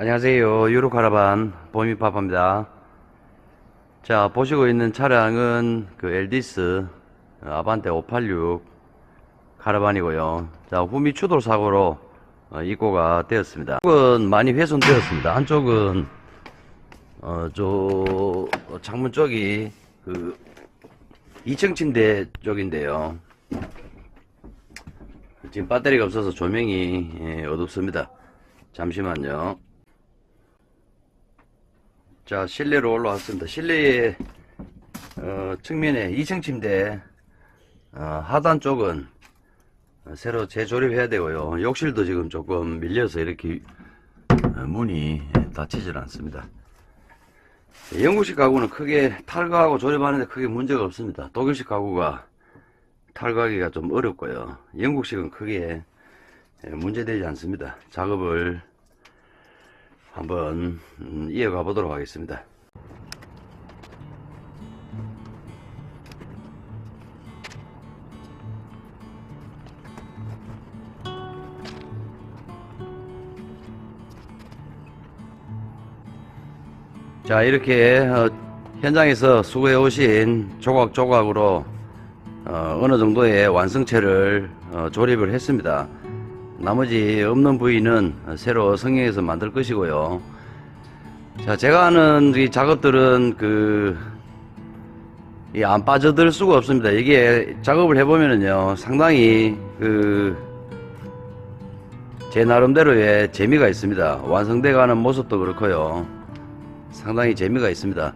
안녕하세요. 유로카라반 보미파파입니다. 자, 보시고 있는 차량은 그 엘디스 어, 아반떼 586 카라반이고요. 자, 후미 추돌 사고로 어, 입고가 되었습니다. 한쪽은 많이 훼손되었습니다. 한쪽은 어, 저 창문 쪽이 그 2층 침대 쪽인데요. 지금 배터리가 없어서 조명이 예, 어둡습니다. 잠시만요. 자, 실내로 올라왔습니다. 실내의 어, 측면에 2층 침대 어, 하단 쪽은 어, 새로 재조립해야 되고요. 욕실도 지금 조금 밀려서 이렇게 어, 문이 닫히질 않습니다. 영국식 가구는 크게 탈거하고 조립하는데 크게 문제가 없습니다. 독일식 가구가 탈거하기가 좀 어렵고요. 영국식은 크게 예, 문제되지 않습니다. 작업을 한번 음, 이어가 보도록 하겠습니다. 자 이렇게 어, 현장에서 수고해 오신 조각조각으로 어, 느 정도의 완성체를 어, 조립을 했습니다. 나머지 없는 부위는 새로 성형해서 만들 것이고요. 자, 제가 하는 이 작업들은 그, 이 안 빠져들 수가 없습니다. 이게 작업을 해보면은요, 상당히 그, 제 나름대로의 재미가 있습니다. 완성돼 가는 모습도 그렇고요. 상당히 재미가 있습니다.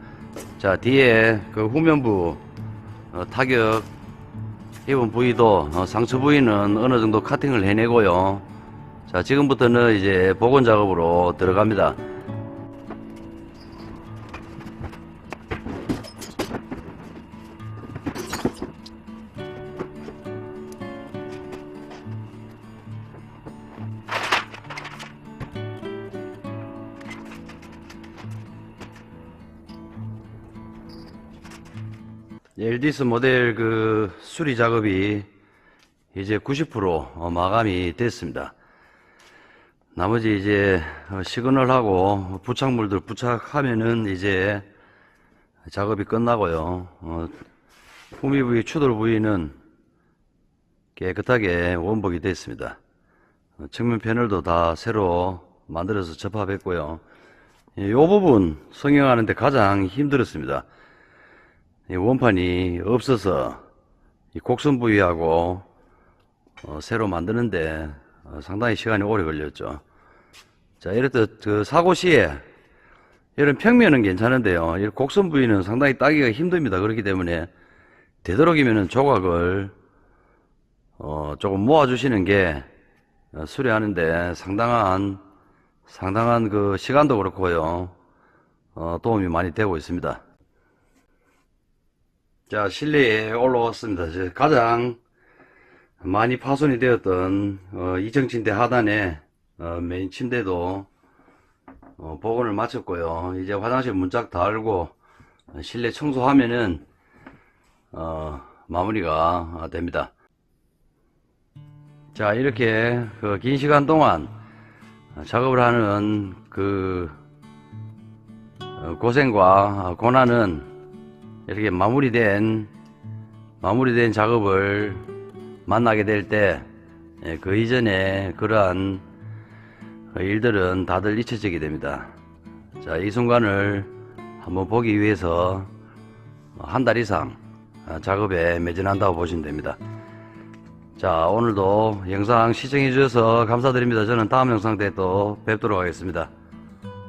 자, 뒤에 그 후면부 어, 타격 입은 부위도 어, 상처 부위는 어느 정도 카팅을 해내고요. 자, 지금부터는 이제 복원 작업으로 들어갑니다. 엘디스 모델 그 수리 작업이 이제 90% 어, 마감이 됐습니다. 나머지 이제 어, 시그널하고 부착물들 부착하면은 이제 작업이 끝나고요. 어, 후미 부위, 추돌 부위는 깨끗하게 원복이 됐습니다. 어, 측면 패널도 다 새로 만들어서 접합했고요. 이 부분 성형하는데 가장 힘들었습니다. 이 원판이 없어서 이 곡선 부위하고 어, 새로 만드는데 어, 상당히 시간이 오래 걸렸죠. 자, 이렇듯 그 사고 시에 이런 평면은 괜찮은데요. 이 곡선 부위는 상당히 따기가 힘듭니다. 그렇기 때문에 되도록이면은 조각을 어, 조금 모아주시는 게 어, 수리하는데 상당한 상당한 그 시간도 그렇고요. 어, 도움이 많이 되고 있습니다. 자, 실내에 올라왔습니다. 가장 많이 파손이 되었던 어, 2층 침대 하단에 어, 메인 침대도 어, 복원을 마쳤고요. 이제 화장실 문짝 달고 어, 실내 청소하면은 어, 마무리가 됩니다. 자, 이렇게 그 긴 시간 동안 작업을 하는 그 어, 고생과 고난은 이렇게 마무리된 마무리된 작업을 만나게 될 때 그 이전에 그러한 일들은 다들 잊혀지게 됩니다. 자, 이 순간을 한번 보기 위해서 한 달 이상 작업에 매진한다고 보시면 됩니다. 자, 오늘도 영상 시청해 주셔서 감사드립니다. 저는 다음 영상 때 또 뵙도록 하겠습니다.